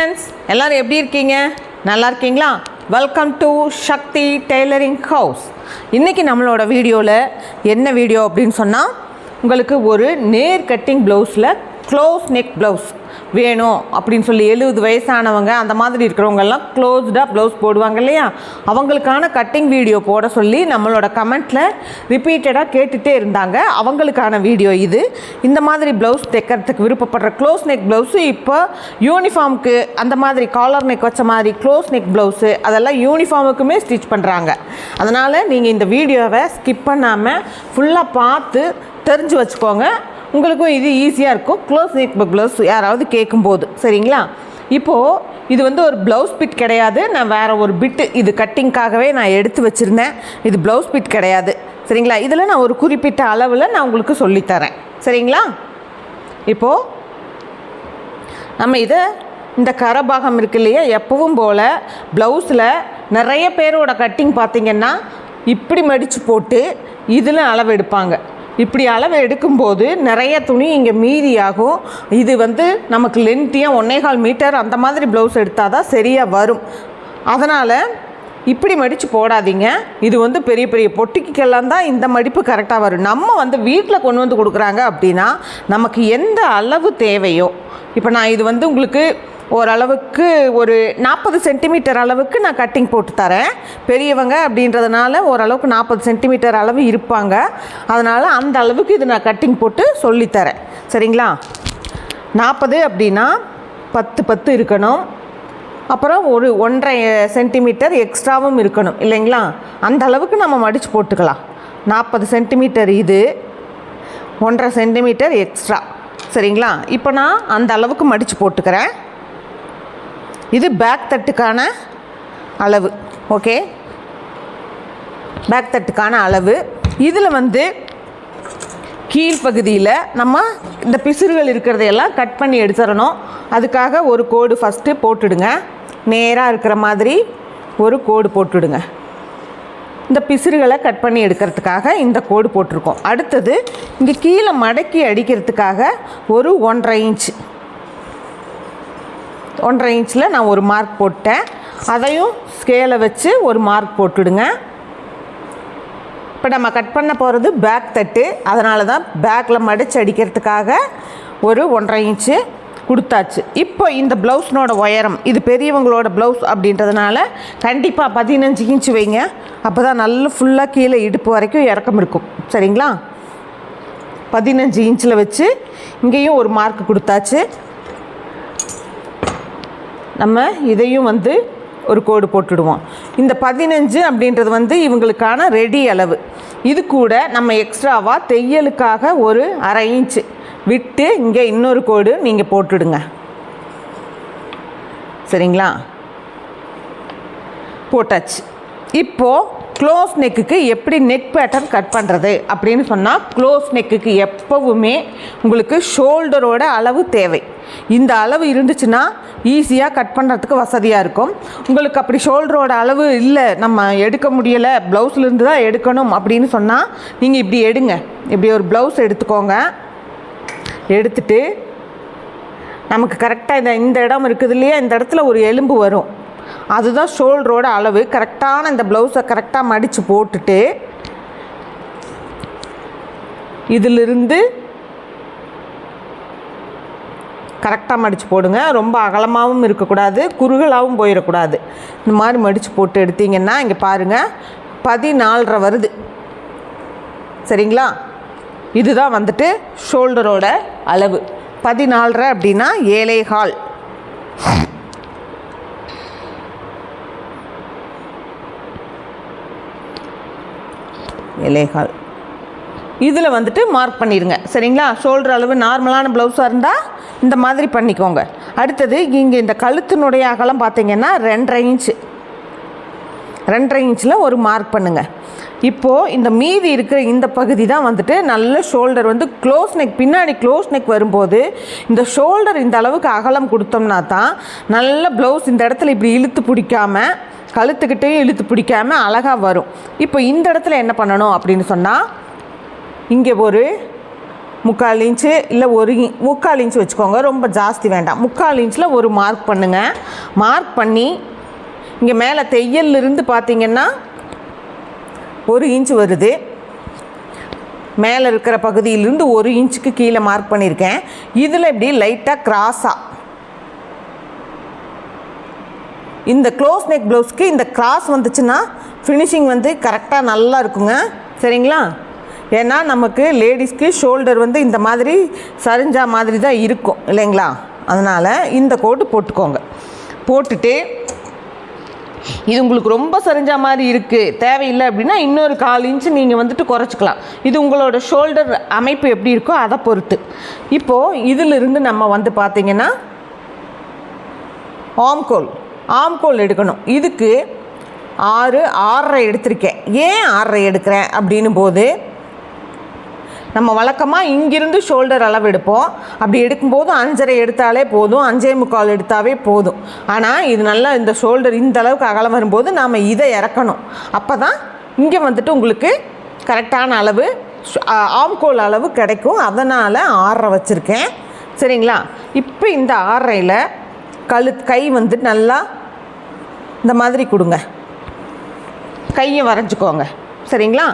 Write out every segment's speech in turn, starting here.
Friends எல்லாரும் எப்படி இருக்கீங்க? நல்லா இருக்கீங்களா? Welcome to Sakthi tailoring house இன்றைக்கி நம்மளோட வீடியோவில் என்ன வீடியோ அப்படின்னு சொன்னால் உங்களுக்கு ஒரு நேர் கட்டிங் ப்ளவுஸில் க்ளோஸ் நெக் ப்ளவுஸ் வேணும் அப்படின்னு சொல்லி எழுபது வயசானவங்க அந்த மாதிரி இருக்கிறவங்கெல்லாம் க்ளோஸ்டாக ப்ளவுஸ் போடுவாங்க இல்லையா? அவங்களுக்கான கட்டிங் வீடியோ போட சொல்லி நம்மளோட கமெண்ட்டில் ரிப்பீட்டடாக கேட்டுகிட்டே இருந்தாங்க. அவங்களுக்கான வீடியோ இது. இந்த மாதிரி ப்ளவுஸ் தைக்கிறதுக்கு விருப்பப்படுற க்ளோஸ் நெக் ப்ளவுஸு இப்போ யூனிஃபார்முக்கு அந்த மாதிரி காலர் நெக் வச்ச மாதிரி க்ளோஸ் நெக் ப்ளவுஸு அதெல்லாம் யூனிஃபார்முக்குமே ஸ்டிச் பண்ணுறாங்க அதனால் நீங்கள் இந்த வீடியோவை ஸ்கிப் பண்ணாமல் ஃபுல்லாக பார்த்து தெரிஞ்சு வச்சுக்கோங்க. உங்களுக்கும் இது ஈஸியாக இருக்கும். க்ளோஸ் நெக் ப்ளவுஸ் யாராவது கேட்கும்போது சரிங்களா? இப்போது இது வந்து ஒரு ப்ளவுஸ் பிட் கிடையாது. நான் வேறு ஒரு பிட்டு இது கட்டிங்க்காகவே நான் எடுத்து வச்சுருந்தேன். இது ப்ளவுஸ் பிட் கிடையாது. சரிங்களா? இதில் நான் ஒரு குறிப்பிட்ட அளவில் நான் உங்களுக்கு சொல்லித்தரேன். சரிங்களா? இப்போது நம்ம இதை இந்த கரபாகம் இருக்கு இல்லையா? எப்பவும் போல் ப்ளவுஸில் நிறைய பேரோட கட்டிங் பார்த்திங்கன்னா இப்படி மடித்து போட்டு இதில் அளவு எடுப்பாங்க. இப்படி அளவு எடுக்கும்போது நிறைய துணி இங்கே மீதியாகும். இது வந்து நமக்கு லென்த்தியாக ஒன்னேகால் மீட்டர் அந்த மாதிரி ப்ளவுஸ் எடுத்தால் தான் சரியாக வரும். அதனால் இப்படி மடித்து போடாதீங்க. இது வந்து பெரிய பெரிய பொட்டிக்கெல்லாம் தான் இந்த மடிப்பு கரெக்டாக வரும். நம்ம வந்து வீட்டில் கொண்டு வந்து கொடுக்குறாங்க அப்படின்னா நமக்கு எந்த அளவு தேவையோ இப்போ நான் இது வந்து உங்களுக்கு ஓரளவுக்கு ஒரு நாற்பது சென்டிமீட்டர் அளவுக்கு நான் கட்டிங் போட்டு தரேன். பெரியவங்க அப்படின்றதுனால ஓரளவுக்கு நாற்பது சென்டிமீட்டர் அளவு இருப்பாங்க. அதனால் அந்த அளவுக்கு இது நான் கட்டிங் போட்டு சொல்லித்தரேன் சரிங்களா? நாற்பது அப்படின்னா பத்து பத்து இருக்கணும். அப்புறம் ஒரு ஒன்றரை சென்டிமீட்டர் எக்ஸ்ட்ராவும் இருக்கணும். இல்லைங்களா? அந்த அளவுக்கு நம்ம மடித்து போட்டுக்கலாம். நாற்பது சென்டிமீட்டர் இது ஒன்றரை சென்டிமீட்டர் எக்ஸ்ட்ரா. சரிங்களா? இப்போ நான் அந்த அளவுக்கு மடித்து போட்டுக்கிறேன். இது பேக் தட்டுக்கான அளவு ஓகே பேக் தட்டுக்கான அளவு. இதில் வந்து கீழ்ப்பகுதியில் நம்ம இந்த பிசுறுகள் இருக்கிறதையெல்லாம் கட் பண்ணி எடுத்துடணும். அதுக்காக ஒரு கோடு ஃபஸ்ட்டு போட்டுடுங்க. நேராக இருக்கிற மாதிரி ஒரு கோடு போட்டுடுங்க. இந்த பிசுறுகளை கட் பண்ணி எடுக்கிறதுக்காக இந்த கோடு போட்டிருக்கோம். அடுத்தது இங்கே கீழே மடக்கி அடிக்கிறதுக்காக ஒரு ஒன்றரை இன்ச் ஒன்றரை இன்ச்சில் நான் ஒரு மார்க் போட்டேன். அதையும் ஸ்கேலை வச்சு ஒரு மார்க் போட்டுடுங்க. இப்போ நம்ம கட் பண்ண போகிறது பேக் தட்டு. அதனால தான் பேக்கில் மடித்து அடிக்கிறதுக்காக ஒரு ஒன்றரை இன்ச்சு கொடுத்தாச்சு. இப்போ இந்த ப்ளவுஸ்னோட உயரம் இது பெரியவங்களோட ப்ளவுஸ் அப்படின்றதுனால கண்டிப்பாக பதினஞ்சு இன்ச்சு வைங்க. அப்போ தான் நல்ல ஃபுல்லாக கீழே இடுப்பு வரைக்கும் இறக்கம் இருக்கும். சரிங்களா? பதினஞ்சு இன்ச்சில் வச்சு இங்கேயும் ஒரு மார்க் கொடுத்தாச்சு. நம்ம இதையும் வந்து ஒரு கோடு போட்டுடுவோம். இந்த பதினஞ்சு அப்படின்றது வந்து இவங்களுக்கான ரெடி அளவு. இது கூட நம்ம எக்ஸ்ட்ராவாக தையலுக்காக ஒரு அரை இன்ச்சு விட்டு இங்கே இன்னொரு கோடு நீங்கள் போட்டுடுங்க. சரிங்களா? போட்டாச்சு. இப்போது க்ளோஸ் நெக்குக்கு எப்படி நெக் பேட்டர்ன் கட் பண்ணுறது அப்படின்னு சொன்னால் க்ளோஸ் நெக்குக்கு எப்போவுமே உங்களுக்கு ஷோல்டரோட அளவு தேவை. இந்த அளவு இருந்துச்சுன்னா ஈஸியாக கட் பண்ணுறதுக்கு வசதியாக இருக்கும். உங்களுக்கு அப்படி ஷோல்டரோட அளவு இல்லை நம்ம எடுக்க முடியலை ப்ளவுஸ்லேருந்து தான் எடுக்கணும் அப்படின்னு சொன்னால் நீங்கள் இப்படி எடுங்க. இப்படி ஒரு ப்ளவுஸ் எடுத்துக்கோங்க. எடுத்துட்டு நமக்கு கரெக்டாக இந்த இந்த இடம் இருக்குது இல்லையா? இந்த இடத்துல ஒரு எலும்பு வரும். அதுதான் ஷோல்டரோட அளவு. கரெக்டான இந்த ப்ளவுஸை கரெக்டாக மடித்து போட்டுட்டு இதிலிருந்து கரெக்டாக மடித்து போடுங்க. ரொம்ப அகலமாகவும் இருக்கக்கூடாது குறுகலாகவும் போயிடக்கூடாது. இந்த மாதிரி மடித்து போட்டு எடுத்தீங்கன்னா இங்கே பாருங்கள் பதினாலரை வருது. சரிங்களா? இதுதான் வந்துட்டு ஷோல்டரோட அளவு. பதினாலரை அப்படின்னா ஏழை கால். இலைகால் இதில் வந்துட்டு மார்க் பண்ணிடுங்க சரிங்களா? ஷோல்டர் அளவு நார்மலான ப்ளவுஸாக இருந்தால் இந்த மாதிரி பண்ணிக்கோங்க. அடுத்தது இங்கே இந்த கழுத்தினுடைய அகலம் பார்த்தீங்கன்னா ரெண்டரை இன்ச்சு ரெண்டரை இன்ச்சில் ஒரு மார்க் பண்ணுங்கள் இப்போது இந்த மீதி இருக்கிற இந்த பகுதி தான் வந்துட்டு நல்ல ஷோல்டர் வந்து க்ளோஸ் நெக் பின்னாடி க்ளோஸ் நெக் வரும்போது இந்த ஷோல்டர் இந்த அளவுக்கு அகலம் கொடுத்தோம்னா தான் நல்ல ப்ளவுஸ் இந்த இடத்துல இப்படி இழுத்து பிடிக்காமல் கழுத்துக்கிட்டேயும் இழுத்து பிடிக்காம அழகாக வரும். இப்போ இந்த இடத்துல என்ன பண்ணணும் அப்படின்னு சொன்னால் இங்கே ஒரு முக்கால் இன்ச்சு இல்லை ஒரு இ- முக்கால் இன்ச்சு வச்சுக்கோங்க ரொம்ப ஜாஸ்தி வேண்டாம். முக்கால் இன்ச்சில் ஒரு மார்க் பண்ணுங்கள் மார்க் பண்ணி இங்கே மேலே தையல்லிருந்து பார்த்தீங்கன்னா ஒரு இன்ச் வருது. மேலே இருக்கிற பகுதியிலிருந்து ஒரு இன்ச்சுக்கு கீழே மார்க் பண்ணியிருக்கேன் இதில் இப்படி லைட்டாக கிராஸாக இந்த க்ளோஸ் நெக் ப்ளவுஸ்க்கு இந்த கிராஸ் வந்துச்சுன்னா ஃபினிஷிங் வந்து கரெக்டாக நல்லா இருக்குங்க. சரிங்களா? ஏன்னா நமக்கு லேடிஸ்க்கு ஷோல்டர் வந்து இந்த மாதிரி சரிஞ்சா மாதிரி தான் இருக்கும் இல்லைங்களா? அதனால் இந்த கோட்டு போட்டுக்கோங்க. போட்டுட்டு இது உங்களுக்கு ரொம்ப சரிஞ்ச மாதிரி இருக்குது தேவையில்லை அப்படின்னா இன்னொரு கால் இன்ச்சு நீங்கள் வந்துட்டு குறைச்சிக்கலாம். இது உங்களோட ஷோல்டர் அமைப்பு எப்படி இருக்கோ அதை பொறுத்து. இப்போது இதிலிருந்து நம்ம வந்து பார்த்திங்கன்னா ஆம்கோல் ஆம்கோல் எடுக்கணும். இதுக்கு ஆறு ஆறரை எடுத்திருக்கேன். ஏன் ஆறரை எடுக்கிறேன் அப்படின்னும் போது நம்ம வழக்கமாக இங்கிருந்து ஷோல்டர் அளவு எடுப்போம். அப்படி எடுக்கும்போது அஞ்சரை எடுத்தாலே போதும். அஞ்சே முக்கால் எடுத்தாவே போதும். ஆனால் இது நல்லா இந்த ஷோல்டர் இந்த அளவுக்கு அகலம் வரும்போது நாம் இதை இறக்கணும். அப்போ தான் இங்கே வந்துட்டு உங்களுக்கு கரெக்டான அளவு ஆம்கோல் அளவு கிடைக்கும். அதனால் ஆறரை வச்சுருக்கேன். சரிங்களா? இப்போ இந்த ஆறரையில் கழு கை வந்து நல்லா இந்த மாதிரி கொடுங்க. கையை வரைஞ்சிக்கோங்க. சரிங்களா?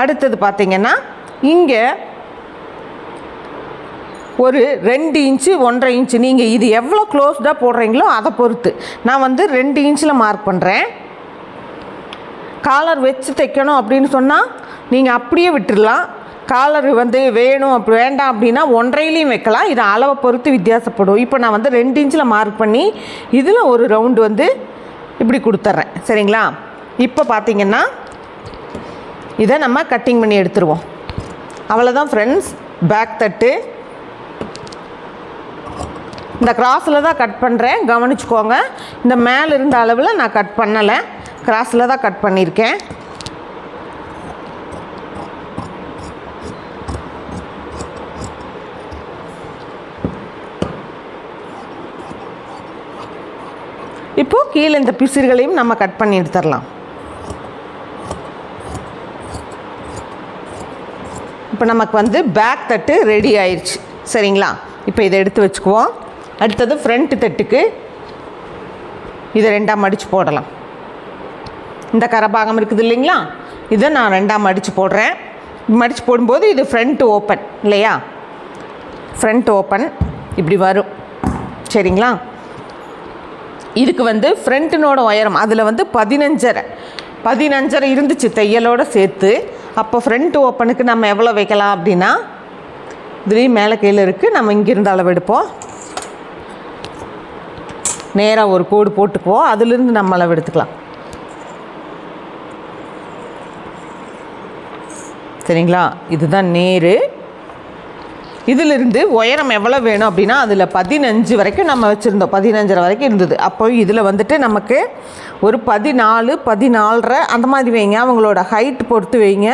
அடுத்தது பார்த்தீங்கன்னா இங்கே ஒரு ரெண்டு இன்ச்சு ஒன்றரை இன்ச்சு. நீங்கள் இது எவ்வளோ க்ளோஸ்டாக போடுறீங்களோ அதை பொறுத்து. நான் வந்து ரெண்டு இன்ச்சில் மார்க் பண்ணுறேன் காலர் வச்சு தைக்கணும் அப்படின்னு சொன்னால் நீங்கள் அப்படியே விட்டுடலாம் காலர் வந்து வேணும் அப்படி வேண்டாம் அப்படின்னா ஒன்றையிலையும் வைக்கலாம். இது அளவை பொறுத்து வித்தியாசப்படும். இப்போ நான் வந்து ரெண்டு இன்ச்சில் மார்க் பண்ணி இதில் ஒரு ரவுண்டு வந்து இப்படி கொடுத்துட்றேன். சரிங்களா? இப்போ பார்த்தீங்கன்னா இதை நம்ம கட்டிங் பண்ணி எடுத்துருவோம். அவ்வளோதான் ஃப்ரெண்ட்ஸ் பேக் தட்டு. இந்த கிராஸில் தான் கட் பண்ணுறேன் கவனிச்சுக்கோங்க. இந்த மேலே இருந்த அளவில் நான் கட் பண்ணலை. கிராஸில் தான் கட் பண்ணியிருக்கேன். இப்போது கீழே இந்த பிசிறுகளையும் நம்ம கட் பண்ணி எடுத்துடலாம். இப்போ நமக்கு வந்து பேக் தட்டு ரெடி ஆயிடுச்சு சரிங்களா? இப்போ இதை எடுத்து வச்சுக்குவோம். அடுத்தது ஃப்ரண்ட் தட்டுக்கு இதை ரெண்டாக மடித்து போடலாம். இந்த கரபாகம் இருக்குது இல்லைங்களா? இதை நான் ரெண்டாக மடித்து போடுறேன். மடித்து போடும்போது இது ஃப்ரண்ட் ஓப்பன் இல்லையா? ஃப்ரண்ட் ஓப்பன் இப்படி வரும். சரிங்களா? இதுக்கு வந்து ஃப்ரண்ட்டினோட உயரம் அதில் வந்து பதினஞ்சரை. பதினஞ்சரை இருந்துச்சு தையலோடு சேர்த்து. அப்போ ஃப்ரண்ட் ஓப்பனுக்கு நம்ம எவ்வளோ வைக்கலாம் அப்படின்னா இதுலேயும் மேலே கீழே இருக்குது நம்ம இங்கிருந்து அளவு எடுப்போம். நேராக ஒரு கோடு போட்டுக்குவோம் அதுலேருந்து நம்ம அளவு எடுத்துக்கலாம். சரிங்களா? இதுதான் நேரு. இதிலிருந்து உயரம் எவ்வளோ வேணும் அப்படின்னா அதில் பதினஞ்சு வரைக்கும் நம்ம வச்சுருந்தோம். பதினஞ்சரை வரைக்கும் இருந்தது. அப்போ இதில் வந்துட்டு நமக்கு ஒரு பதினாலு பதினாலரை அந்த மாதிரி வைங்க. அவங்களோட ஹைட் பொறுத்து வைங்க.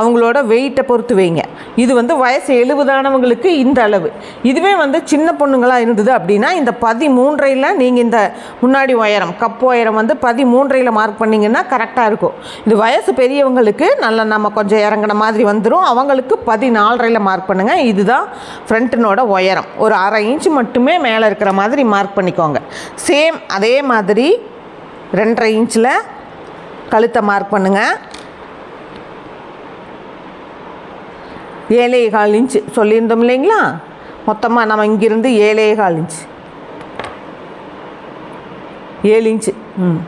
அவங்களோட வெயிட்டை பொறுத்து வைங்க. இது வந்து வயசு எழுபதானவங்களுக்கு இந்த அளவு. இதுவே வந்து சின்ன பொண்ணுங்களாக இருந்தது அப்படின்னா இந்த பதிமூன்றையில் நீங்கள் இந்த முன்னாடி உயரம் கப் உயரம் வந்து பதிமூன்றையில் மார்க் பண்ணிங்கன்னா கரெக்டாக இருக்கும். இது வயசு பெரியவங்களுக்கு நல்லா நம்ம கொஞ்சம் இறங்கின மாதிரி வந்துடும் அவங்களுக்கு பதினாலரையில் மார்க் பண்ணுங்கள் இதுதான் ஃப்ரண்ட்டினோட உயரம். ஒரு அரை இன்ச் மட்டுமே மேலே இருக்கிற மாதிரி மார்க் பண்ணிக்கோங்க. சேம் அதே மாதிரி ரெண்டரை இன்ச்சில் கழுத்தை மார்க் பண்ணுங்கள் ஏழே கால் இன்ச்சு சொல்லியிருந்தோம் இல்லைங்களா? மொத்தமாக நம்ம இங்கிருந்து ஏழே கால் இன்ச் ஏழு இன்ச்சு ம்.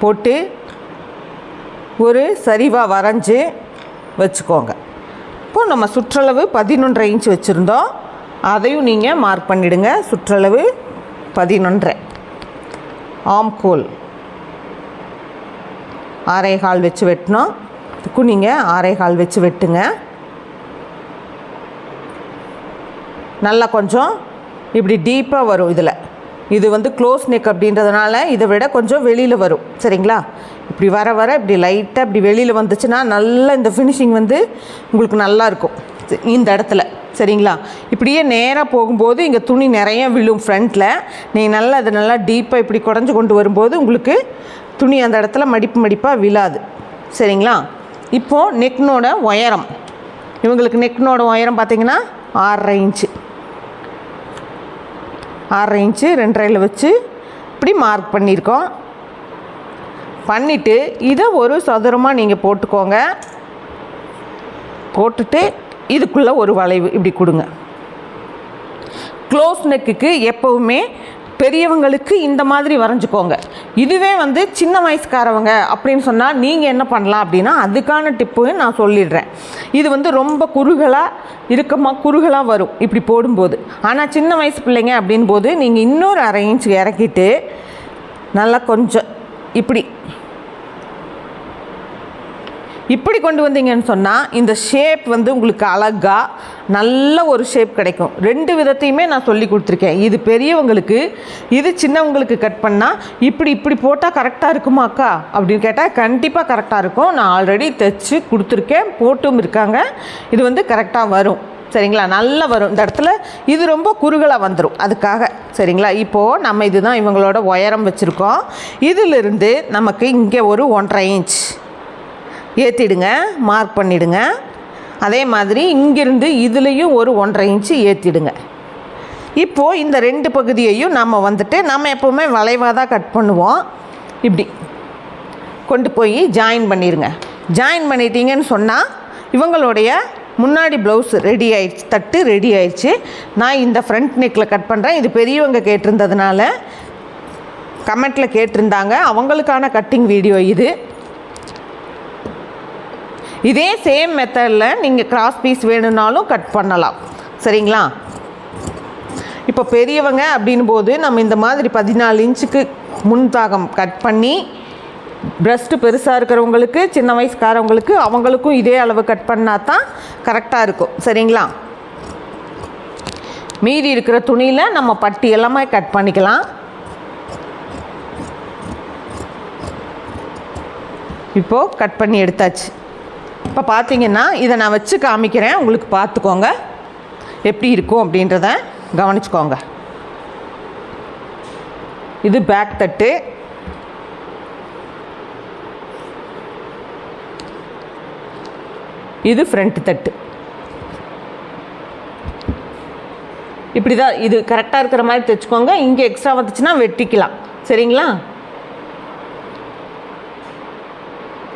போட்டு ஒரு சரிவாக வரைஞ்சி வச்சுக்கோங்க. நம்ம சுற்றளவு பதினொன்றரை இன்ச் வச்சுருந்தோம். அதையும் நீங்கள் மார்க் பண்ணிவிடுங்க சுற்றளவு பதினொன்றரை. ஆம்கோல் ஆறே வச்சு வெட்டினோம். இதுக்கும் நீங்கள் ஆறே வச்சு வெட்டுங்க. நல்லா கொஞ்சம் இப்படி டீப்பாக வரும் இதில். இது வந்து க்ளோஸ் நெக் அப்படின்றதுனால இதை விட கொஞ்சம் வெளியில் வரும். சரிங்களா? இப்படி வர வர இப்படி லைட்டாக இப்படி வெளியில் வந்துச்சுன்னா நல்லா இந்த ஃபினிஷிங் வந்து உங்களுக்கு நல்லா இருக்கும். இந்த இடத்துல. சரிங்களா? இப்படியே நேராக போகும்போது இங்கே துணி நிறைய விழும் ஃப்ரண்ட்டில் நீங்கள் நல்லா அதை நல்லா டீப்பாக இப்படி குடஞ்சி கொண்டு வரும்போது உங்களுக்கு துணி அந்த இடத்துல மடிப்பு மடிப்பாக விழாது. சரிங்களா? இப்போது நெக்னோட உயரம். இவங்களுக்கு நெக்னோட உயரம் பார்த்திங்கன்னா ஆறரை இன்ச்சு ஆறரை இன்ச்சு ரெண்டரையில் வச்சு இப்படி மார்க் பண்ணியிருக்கோம். பண்ணிவிட்டு இதை ஒரு சதுரமாக நீங்கள் போட்டுக்கோங்க. போட்டுட்டு இதுக்குள்ளே ஒரு வளைவு இப்படி கொடுங்க. க்ளோஸ் நெக்குக்கு எப்போவுமே பெரியவங்களுக்கு இந்த மாதிரி வரைஞ்சிக்கோங்க. இதுவே வந்து சின்ன வயசுக்காரவங்க அப்படின்னு சொன்னால் நீங்கள் என்ன பண்ணலாம் அப்படின்னா அதுக்கான டிப்பும் நான் சொல்லிடுறேன். இது வந்து ரொம்ப குறுகலாக இருக்கமாக குறுகலாக வரும் இப்படி போடும்போது. ஆனால் சின்ன வயசு பிள்ளைங்க அப்படின் போது நீங்கள் இன்னொரு அரை இன்ச் இறக்கிட்டு நல்லா கொஞ்சம் இப்படி இப்படி கொண்டு வந்தீங்கன்னு சொன்னால் இந்த ஷேப் வந்து உங்களுக்கு அழகாக நல்ல ஒரு ஷேப் கிடைக்கும். ரெண்டு விதத்தையுமே நான் சொல்லி கொடுத்துருக்கேன். இது பெரியவங்களுக்கு இது சின்னவங்களுக்கு கட் பண்ணால் இப்படி இப்படி போட்டால் கரெக்டாக இருக்குமாக்கா அப்படின்னு கேட்டால் கண்டிப்பாக கரெக்டாக இருக்கும். நான் ஆல்ரெடி தைச்சி கொடுத்துருக்கேன். போட்டும் இருக்காங்க. இது வந்து கரெக்டாக வரும். சரிங்களா? நல்லா வரும். இந்த இடத்துல இது ரொம்ப குறுகலாக வந்துடும் அதுக்காக. சரிங்களா? இப்போது நம்ம இதுதான் இவங்களோட உயரம் வச்சுருக்கோம். இதிலிருந்து நமக்கு இங்கே ஒரு ஒன்றரை இன்ச் ஏற்றிடுங்க மார்க் பண்ணிவிடுங்க அதே மாதிரி இங்கிருந்து இதுலேயும் ஒரு ஒன்றரை இன்ச்சு ஏற்றிடுங்க இப்போது இந்த ரெண்டு பகுதியையும் நம்ம வந்துட்டு நம்ம எப்போவுமே வளைவாக தான் கட் பண்ணுவோம். இப்படி கொண்டு போய் ஜாயின் பண்ணிடுங்க. ஜாயின் பண்ணிட்டீங்கன்னு சொன்னால் இவங்களுடைய முன்னாடி ப்ளவுஸ் ரெடி ஆயிடுச்சு தட்டு ரெடி ஆயிடுச்சு. நான் இந்த ஃப்ரண்ட் நெக்கில் கட் பண்ணுறேன் இது பெரியவங்க கேட்டிருந்ததுனால கமெண்ட்டில் கேட்டிருந்தாங்க. அவங்களுக்கான கட்டிங் வீடியோ இது. இதே சேம் மெத்தடில் நீங்கள் கிராஸ் பீஸ் வேணும்னாலும் கட் பண்ணலாம். சரிங்களா? இப்போ பெரியவங்க அப்படின் போது நம்ம இந்த மாதிரி பதினாலு இன்ச்சுக்கு முன்தாகம் கட் பண்ணி பிரஸ்ட்டு பெருசாக இருக்கிறவங்களுக்கு சின்ன வயசுக்காரவங்களுக்கு அவங்களுக்கும் இதே அளவு கட் பண்ணால் தான் கரெக்டாக இருக்கும். சரிங்களா? மீதி இருக்கிற துணியில் நம்ம பட்டி எல்லாமே கட் பண்ணிக்கலாம். இப்போது கட் பண்ணி எடுத்தாச்சு. இப்போ பார்த்தீங்கன்னா இதை நான் வச்சு காமிக்கிறேன். உங்களுக்கு பார்த்துக்கோங்க எப்படி இருக்கும் அப்படின்றத கவனிச்சுக்கோங்க. இது பேக் தட்டு. இது ஃப்ரண்ட் தட்டு. இப்படி தான் இது கரெக்டாக இருக்கிற மாதிரி தைச்சுக்கோங்க. இங்கே எக்ஸ்ட்ரா வந்துச்சுன்னா வெட்டிக்கலாம். சரிங்களா?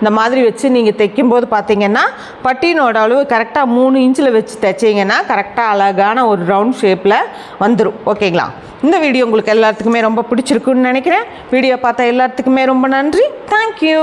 இந்த மாதிரி வச்சு நீங்கள் தைக்கும்போது பார்த்தீங்கன்னா பட்டினோட அளவு கரெக்டாக மூணு இன்ச்சில் வச்சு தைச்சிங்கன்னா கரெக்டாக அழகான ஒரு ரவுண்ட் ஷேப்பில் வந்துடும் ஓகேங்களா? இந்த வீடியோ உங்களுக்கு எல்லாத்துக்குமே ரொம்ப பிடிச்சிருக்குன்னு நினைக்கிறேன். வீடியோ பார்த்தா எல்லாத்துக்குமே ரொம்ப நன்றி. தேங்க்யூ